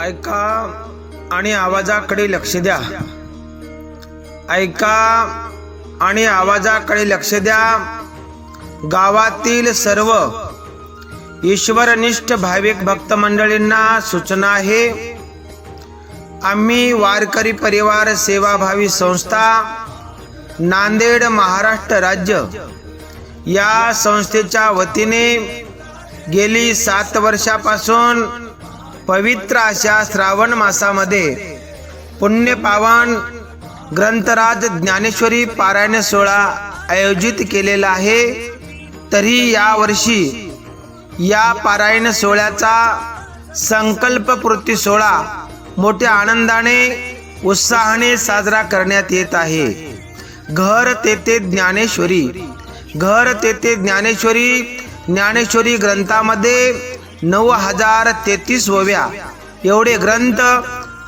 ऐका आणि आवाजाकडे लक्ष द्या. ऐका आणि आवाजाकडे लक्ष द्या. गावातील सर्व ईश्वरनिष्ठ भाविक भक्त मंडळींना सूचना आहे. आम्ही वारकरी परिवार सेवाभावी संस्था नांदेड महाराष्ट्र राज्य या संस्थेच्या वतीने गेली सात वर्षापासून पवित्र अशा श्रावण मासामध्ये पुण्यपावन ग्रंथराज ज्ञानेश्वरी पारायण सोहळा आयोजित केलेला आहे. तरी यावर्षी या पारायण सोहळ्याचा संकल्पपूर्ती सोहळा मोठ्या आनंदाने उत्साहाने साजरा करण्यात येत आहे. घर तेथे ज्ञानेश्वरी घर तेथे ज्ञानेश्वरी ज्ञानेश्वरी ग्रंथामध्ये नऊ हजार तेहतीस होव्या एवढे ग्रंथ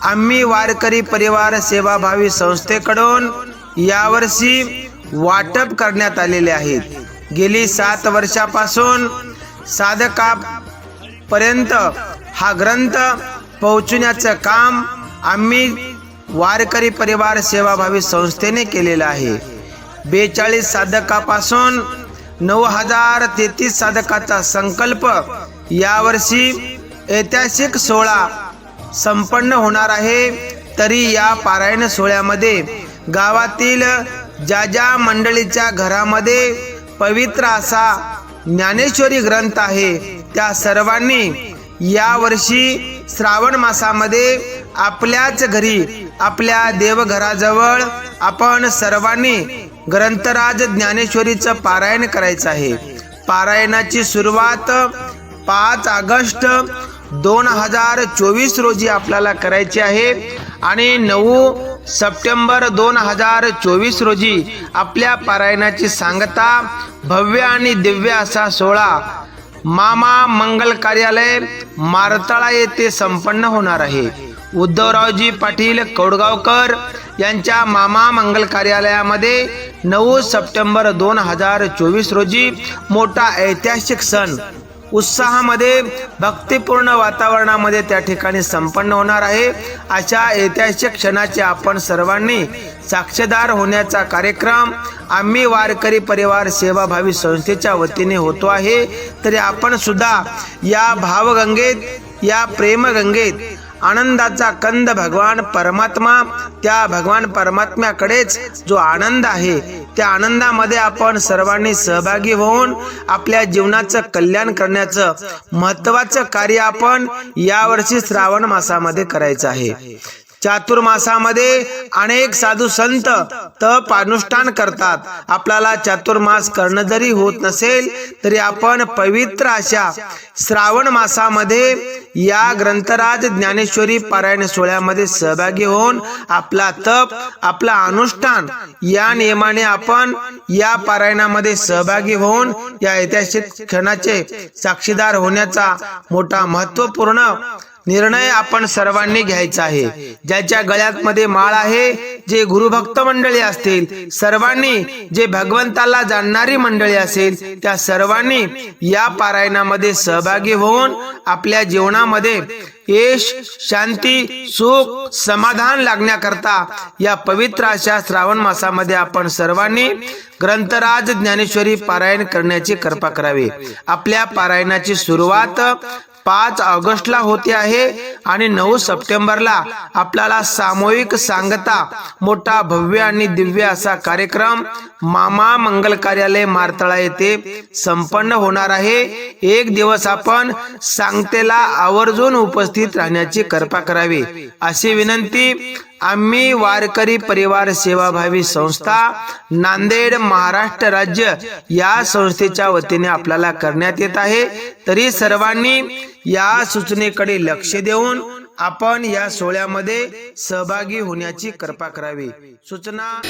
आम्ही वारकरी परिवार सेवाभावी संस्थेकडून यावर्षी वाटप करण्यात आलेले आहेत. गेली सात वर्षापासून साधकापर्यंत हा ग्रंथ पोहोचण्याचं काम आम्ही वारकरी परिवार सेवाभावी संस्थेने केलेलं आहे. बेचाळीस साधकापासून नऊ हजार तेहतीस साधकाचा संकल्प यावर्षी ऐतिहासिक सोहळा संपन्न होणार आहे. तरी या पारायण सोहळ्यामध्ये गावातील ज्या ज्या मंडळीच्या घरामध्ये पवित्र असा ज्ञानेश्वरी ग्रंथ आहे त्या सर्वांनी यावर्षी श्रावण मासामध्ये आपल्याच घरी आपल्या देवघराजवळ आपण सर्वांनी ग्रंथराज ज्ञानेश्वरीचं पारायण करायचं आहे. पारायणाची सुरुवात पाच ऑगस्ट दोन हजार चोवीस रोजी आपल्याला करायची आहे. आणि नऊ सप्टेंबर दोन हजार चोवीस रोजी आपल्या पारायणाची सांगता भव्य आणि दिव्य असा सोहळा मामा मंगल कार्यालय मारताळा येथे संपन्न होणार आहे. उद्धवरावजी पाटील कौडगावकर यांच्या मामा मंगल कार्यालयामध्ये नऊ सप्टेंबर दोन हजार चोवीस रोजी मोठा ऐतिहासिक सण उत्साहामध्ये भक्तिपूर्ण वातावरणामध्ये त्या ठिकाणी संपन्न होणार आहे. अशा ऐतिहासिक क्षणाचे आपण सर्वांनी साक्षीदार होण्याचा कार्यक्रम आम्ही वारकरी परिवार सेवाभावी संस्थेच्या वतीने होतो आहे. तरी आपण सुद्धा या भावगंगेत या प्रेमगंगेत आनंदाचा कंद भगवान परमात्मा त्या भगवान परमात्म्याकडेच जो आनंद आहे त्या आनंदामध्ये आपण सर्वांनी सहभागी होऊन आपल्या जीवनाचं कल्याण करण्याचं महत्वाचं कार्य आपण यावर्षी श्रावण मासामध्ये करायचं आहे. चातुर्मासामध्ये अनेक साधू संत तप अनुष्ठान करतात. आपल्याला चातुर्मास करणं जरी होत नसेल तरी आपण पवित्र अशा श्रावण मासामध्ये या ग्रंथराज ज्ञानेश्वरी पारायण सोहळ्यामध्ये सहभागी होऊन आपला तप आपला अनुष्ठान या नियमाने आपण या पारायणामध्ये सहभागी होऊन या ऐतिहासिक क्षणाचे साक्षीदार होण्याचा मोठा महत्त्वपूर्ण निर्णय आपण सर्वांनी घ्यायचा आहे. ज्याच्या गळ्यात मध्ये माळ आहे जे गुरुभक्त मंडळी असतील सर्वांनी जे भगवंताला जाणणारी मंडळी असेल त्या सर्वांनी या पारायणामध्ये सहभागी होऊन आपल्या जीवनामध्ये यश शांती सुख समाधान लागण्याकरता या पवित्र अशा श्रावण मासामध्ये आपण सर्वांनी ग्रंथराज ज्ञानेश्वरी पारायण करण्याची कृपा करावी. आपल्या पारायणाची सुरुवात पाच ऑगस्टला होते आहे आणि नऊ सप्टेंबरला आपल्याला सामूहिक सांगता मोठा भव्य आणि दिव्य असा कार्यक्रम मामा मंगल कार्यालय मारतळा येथे संपन्न होणार आहे. एक दिवस आपण सांगतेला आवर्जून उपस्थित राहण्याची कृपा करावी अशी विनंती. आम्ही वारकरी परिवार सेवाभावी संस्था नांदेड महाराष्ट्र राज्य या संस्थेच्या वतीने आपल्याला करण्यात येत आहे. तरी सर्वांनी या सूचनेकडे लक्ष देऊन आपण या सोहळ्यामध्ये सहभागी होण्याची कृपा करावी. सूचना